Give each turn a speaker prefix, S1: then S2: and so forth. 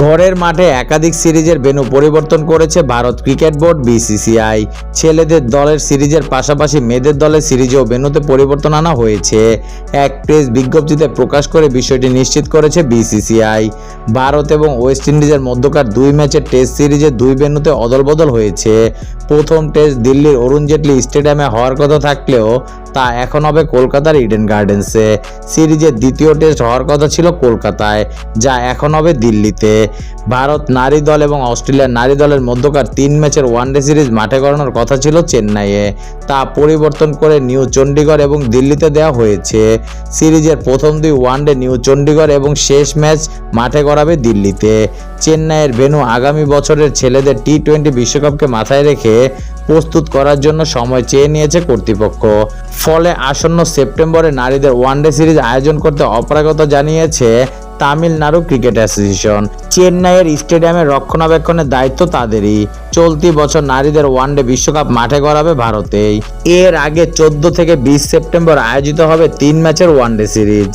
S1: ঘরের মাঠে একাধিক সিরিজের বেনু পরিবর্তন করেছে ভারত ক্রিকেট বোর্ড, বিসিসিআই। ছেলেদের দলের সিরিজের পাশাপাশি মেয়েদের দলের সিরিজেও বেনুতে পরিবর্তন আনা হয়েছে। এক প্রেস বিজ্ঞপ্তিতে প্রকাশ করে বিষয়টি নিশ্চিত করেছে বিসিসিআই। ভারত এবং ওয়েস্ট ইন্ডিজের মধ্যকার দুই ম্যাচের টেস্ট সিরিজে দুই ভেন্যুতে অদলবদল হয়েছে। প্রথম টেস্ট দিল্লির অরুণ জেটলি স্টেডিয়ামে হওয়ার কথা থাকলেও তা এখন হবে কলকাতার ইডেন গার্ডেন্সে। সিরিজের দ্বিতীয় টেস্ট হওয়ার কথা ছিল কলকাতায়, যা এখন হবে দিল্লিতে। ভারত নারী দল এবং অস্ট্রেলিয়ার নারী দলের মধ্যকার তিন ম্যাচের ওয়ানডে সিরিজ মাঠে গড়ানোর কথা ছিল চেন্নাইয়ে। তা পরিবর্তন করে নিউ চণ্ডীগড় এবং দিল্লিতে দেওয়া হয়েছে। সিরিজের প্রথম দুই ওয়ানডে নিউ চণ্ডীগড় এবং শেষ ম্যাচ মাঠে গড়াবে দিল্লিতে। চেন্নাইয়ের ভেন্যু আগামী বছরের ছেলেদের টি টোয়েন্টি বিশ্বকাপকে মাথায় রেখে প্রস্তুত করার জন্য সময় চেয়ে নিয়েছে কর্তৃপক্ষ। ফলে আসন্ন সেপ্টেম্বরে নারীদের ওয়ানডে সিরিজ আয়োজন করতে অপারগতা জানিয়েছে তামিলনাড়ু ক্রিকেট অ্যাসোসিয়েশন। চেন্নাইয়ের স্টেডিয়ামের রক্ষণাবেক্ষণের দায়িত্ব তাদেরই। চলতি বছর নারীদের ওয়ানডে বিশ্বকাপ মাঠে করাবে ভারতেই। এর আগে চোদ্দ থেকে বিশ সেপ্টেম্বর আয়োজিত হবে তিন ম্যাচের ওয়ানডে সিরিজ।